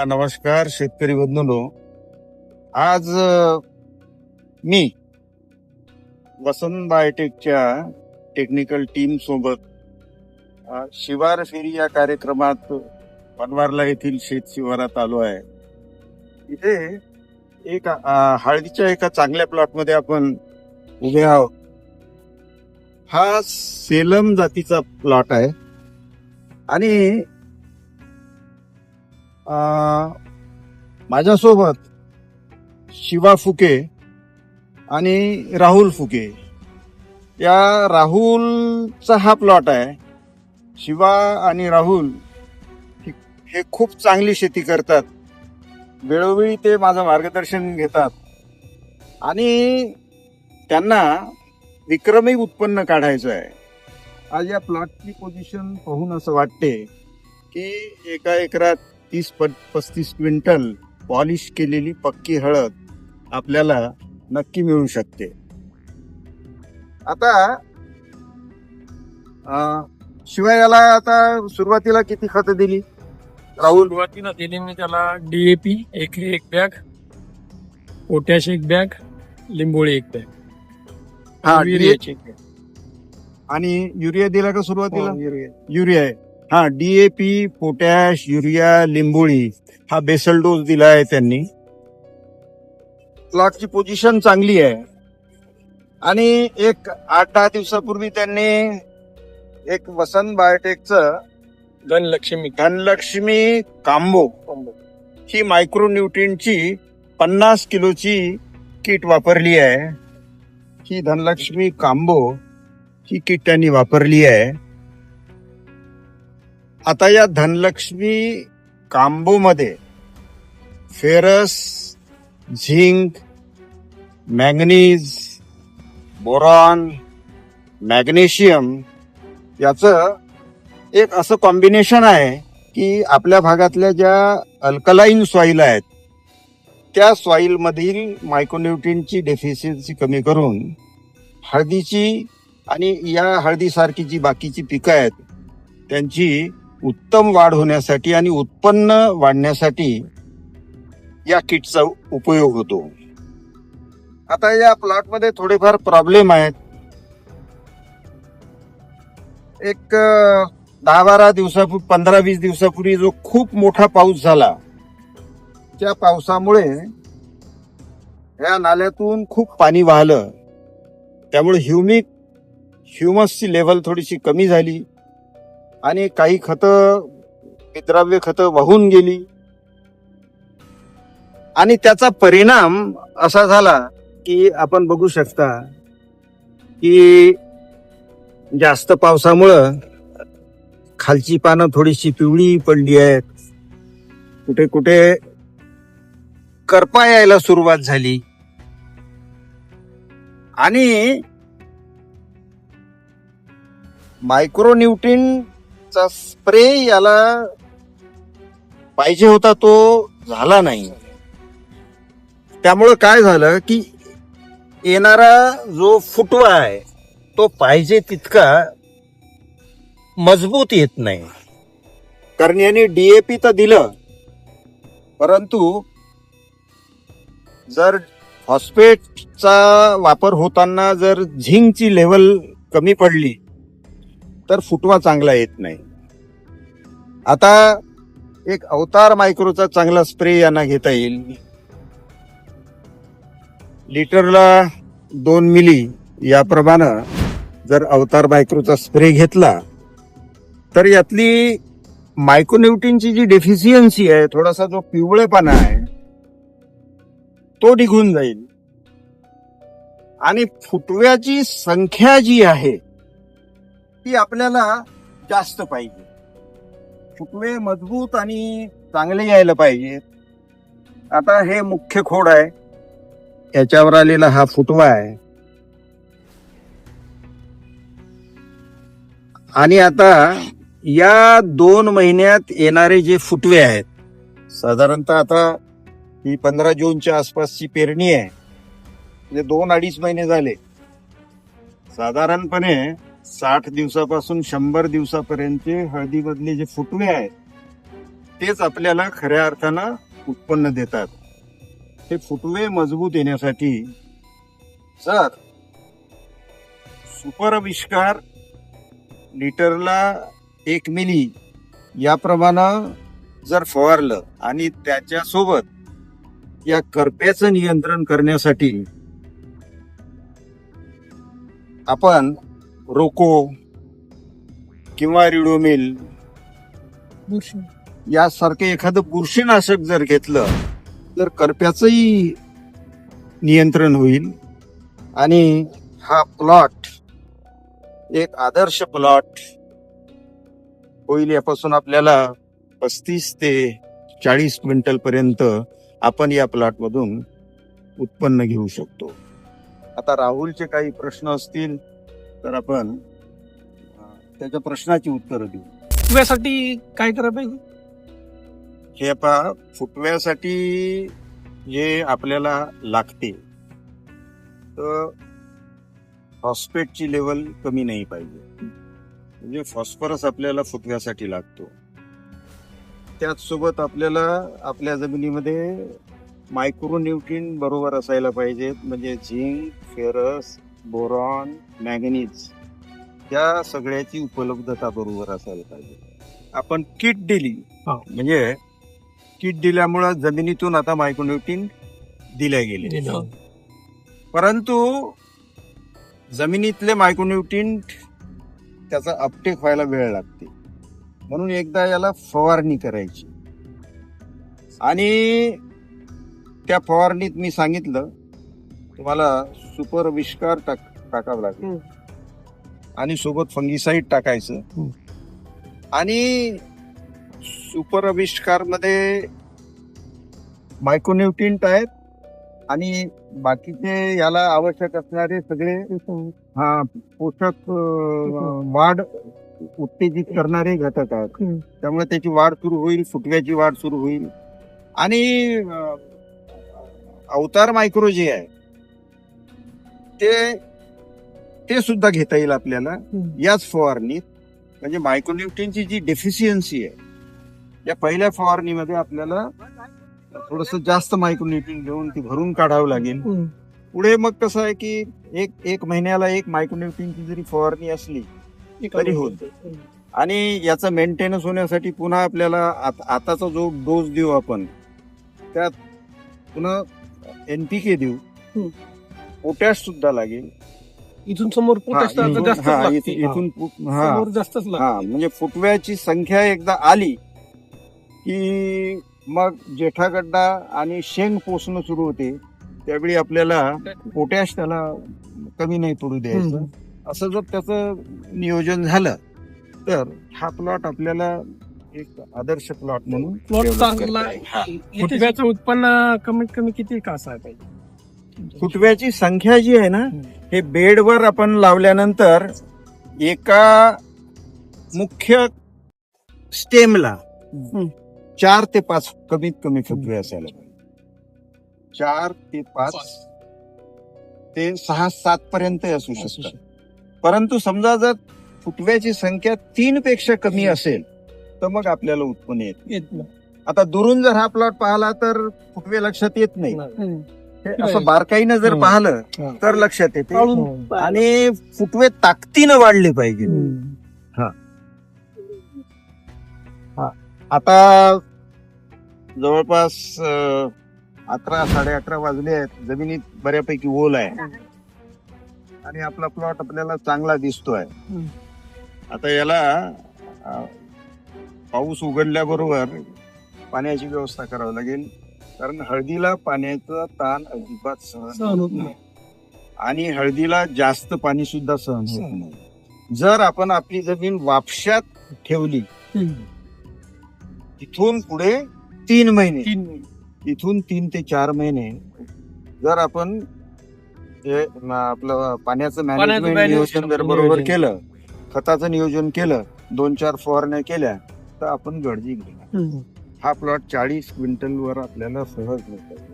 हा नमस्कार शेतकरी बंधूनो. आज मी वसंत बायोटेकच्या टेक्निकल टीम सोबत शिवार फेरी या कार्यक्रमात पनवारला येथील शेत शिवारात आलो आहे. इथे एक हळदीच्या एका चांगल्या प्लॉटमध्ये आपण उभे आहोत. हा सेलम जातीचा प्लॉट आहे. आणि माझ्यासोबत शिवा फुके आणि राहुल फुके. या राहुलचा हा प्लॉट आहे. शिवा आणि राहुल हे- खूप चांगली शेती करतात. वेळोवेळी ते माझं मार्गदर्शन घेतात. आणि त्यांना विक्रमी उत्पन्न काढायचं आहे. आज या प्लॉटची पोझिशन पाहून असं वाटते की एका एकरात तीस प पस्तीस क्विंटल पॉलिश केलेली पक्की हळद आपल्याला नक्की मिळू शकते. आता शिवाय याला आता सुरुवातीला किती खत दिली? राहुल? सुरुवातीला दिली मी त्याला डीएपी एक एक बॅग पोटॅश एक बॅग लिंबोळी एक बॅग. हा बॅग. आणि युरिया दिला का सुरुवातीला? हो, युरिया. युरिया आहे. हा डीएपी पोटॅश युरिया लिंबोळी हा बेसल डोस दिला आहे त्यांनी. प्लॉटची पोझिशन चांगली आहे. आणि एक आठ दहा दिवसापूर्वी त्यांनी एक वसंत बायोटेकचं धनलक्ष्मी. धनलक्ष्मी कांबो. ही मायक्रो न्यूट्रिनची पन्नास किलोची किट वापरली आहे. ही धनलक्ष्मी कांबो ही किट त्यांनी वापरली आहे. आता या Dhanlakshmi कांबोमध्ये ferrous zinc manganese boron magnesium याचं एक असं कॉम्बिनेशन आहे की आपल्या भागातल्या ज्या अल्कलाईन सॉईल आहेत त्या सॉईलमधील मायक्रोन्युट्रिनची डेफिशियन्सी कमी करून हळदीची आणि या हळदीसारखी जी बाकीची पिकं आहेत त्यांची उत्तम वाढ होण्यासाठी आणि उत्पन्न वाढण्यासाठी या किटचा उपयोग होतो. आता या प्लॉटमध्ये थोडेफार प्रॉब्लेम आहेत. एक दहा बारा दिवसापूर्वी पंधरा वीस दिवसापूर्वी जो खूप मोठा पाऊस झाला त्या पावसामुळे या नाल्यातून खूप पाणी वाहलं. त्यामुळे ह्युमिक ह्युमसची लेवल थोडीशी कमी झाली. आणि काही खतं विद्राव्य खतं वाहून गेली. आणि त्याचा परिणाम असा झाला की आपण बघू शकता की जास्त पावसामुळं खालची पानं थोडीशी पिवळी पडली आहेत. कुठे कुठे करपा यायला सुरुवात झाली. आणि चा स्प्रे याला पाहिजे होता तो झाला नाही. त्यामुळं काय झालं की येणारा जो फुटवा आहे तो पाहिजे तितका मजबूत येत नाही. कारण यांनी डीएपी तर दिलं. परंतु जर फॉस्फेटचा वापर होताना जर झिंकची लेवल कमी पडली तर फुटवा चांगला येत नाही. आता एक अवतार मायक्रोचा चांगला स्प्रे यांना घेता येईल. लिटरला दोन मिली याप्रमाणे जर अवतार मायक्रोचा स्प्रे घेतला तर यातली मायक्रोन्युट्रिनची जी डेफिशियन्सी आहे थोडासा जो पिवळेपणा आहे तो निघून जाईल. आणि फुटव्याची संख्या जी आहे ती आपल्याला जास्त पाहिजे. फुटवे मजबूत आणि चांगले यायला पाहिजेत आता हे मुख्य खोड आहे. याच्यावर आलेला हा फुटवा आहे. आणि आता या दोन महिन्यात येणारे जे फुटवे आहेत साधारणतः आता ही पंधरा जूनच्या आसपासची पेरणी आहे. म्हणजे दोन अडीच महिने झाले. साधारणपणे साठ दिवसापासून शंभर दिवसापर्यंतचे हळदीमधले जे फुटवे आहेत तेच आपल्याला खऱ्या अर्थानं उत्पन्न देतात. हे फुटवे मजबूत येण्यासाठी जर सुपर आविष्कार लिटरला एक मिली याप्रमाणे जर फवारलं आणि त्याच्यासोबत या करप्याचं नियंत्रण करण्यासाठी आपण रोको किंवा रिडोमिल यासारखे एखादं बुरशीनाशक जर घेतलं तर करप्याचंही नियंत्रण होईल. आणि हा प्लॉट एक आदर्श प्लॉट होईल यापासून आपल्याला पस्तीस ते चाळीस क्विंटल पर्यंत आपण या प्लॉट मधून उत्पन्न घेऊ शकतो. आता राहुलचे काही प्रश्न असतील. तर आपण त्याच्या प्रश्नाची उत्तरं देऊ. फुटव्यासाठी काय करायला पाहिजे? हे पहा फुटव्यासाठी जे आपल्याला लागते तर फॉस्फेटची लेवल कमी नाही पाहिजे. म्हणजे फॉस्फरस आपल्याला फुटव्यासाठी लागतो. त्याचसोबत आपल्याला आपल्या जमिनीमध्ये मायक्रोन्यूट्रिन बरोबर असायला पाहिजेत म्हणजे झिंक फेरस बोरॉन मॅग्नीज या सगळ्याची उपलब्धता बरोबर असायला पाहिजे. आपण किट दिली. हा. म्हणजे किट दिल्यामुळं जमिनीतून आता मायक्रोन्यूट्रिन दिल्या गेले परंतु जमिनीतले मायक्रोन्यूट्रिन त्याचा अपटेक व्हायला वेळ लागते. म्हणून एकदा याला फवारणी करायची. आणि त्या फवारणीत मी सांगितलं तुम्हाला सुपर विष्कार टाक टाकावं लागेल. आणि सोबत फंगिसाईड टाकायचं. आणि सुपर आविष्कारमध्ये मायक्रोन्युट्रिंट आहेत आणि बाकीचे याला आवश्यक असणारे सगळे हा पोषक वाढ उत्तेजित करणारे घटक आहेत. त्यामुळे त्याची वाढ सुरू होईल फुटव्याची वाढ सुरू होईल आणि अवतार मायक्रो जे आहे ते ते सुद्धा घेता येईल आपल्याला. याच फवारणीत म्हणजे मायक्रोन्युट्रिनची जी डेफिशियन्सी आहे या पहिल्या फवारणीमध्ये आपल्याला थोडस जास्त मायक्रोन्युट्रिन घेऊन ती भरून काढावं लागेल. पुढे मग कसं आहे की एक एक महिन्याला एक मायक्रोन्युट्रिनची जरी फवारणी असली तरी होत. आणि याचा मेंटेनन्स होण्यासाठी पुन्हा आपल्याला आत- आताचा जो डोस देऊ आपण त्यात पुन्हा एनपीके देऊ. पोटॅश सुद्धा लागेल इथून समोर पोटॅश इथून- हा, लागते. इथून-. इथून पु- हा समोर जास्तच लागते. हा म्हणजे फुटव्याची संख्या एकदा आली की मग जेठागड्डा आणि शेंग पोसणं सुरू होते त्यावेळी आपल्याला पोटॅश त्याला कमी नाही पडू द्यायचं हम्म. असं जर त्याचं नियोजन झालं तर हा प्लॉट आपल्याला एक आदर्श प्लॉट म्हणून प्लॉट develop चांगला करता येईल. हा. फुटव्याचं उत्पन्न कमीत कमी किती का असायला पाहिजे फुटव्याची संख्या जी आहे ना. हे बेडवर आपण लावल्यानंतर एका मुख्य स्टेमला. चार ते पाच कमीत कमी फुटवे असायला पाहिजे. चार ते पाच ते सहा सात पर्यंत असू शकतात परंतु समजा जर फुटव्याची संख्या तीन पेक्षा कमी असेल तर मग आपल्याला उत्पन्न येत. आता दुरून जर हा प्लॉट पाहिला तर फुटवे लक्षात येत नाही. असं बारकाईनं जर. पाहिलं. तर लक्षात येते. आणि फुटवे ताकदीनं वाढले पाहिजे. आता जवळपास अकरा साडे अकरा वाजले आहेत. जमिनीत बऱ्यापैकी ओल आहे. आणि आपला प्लॉट आपल्याला चांगला दिसतोय. आता याला पाऊस उघडल्याबरोबर पाण्याची व्यवस्था करावी लागेल. कारण हळदीला पाण्याचा ताण अजिबात सहन होत नाही. आणि हळदीला जास्त पाणी सुद्धा सहन होत. नाही जर आपण आपली जमीन वापशात ठेवली. तिथून पुढे तीन महिने. इथून तीन ते चार महिने जर आपण आपलं पाण्याचं मॅनेजमेंट नियोजन जर बरोबर. केलं खताचं नियोजन केलं दोन चार फवारण्या केल्या तर आपण गडजी घेणार. हा प्लॉट चाळीस क्विंटलवर आपल्याला सहज मिळतो.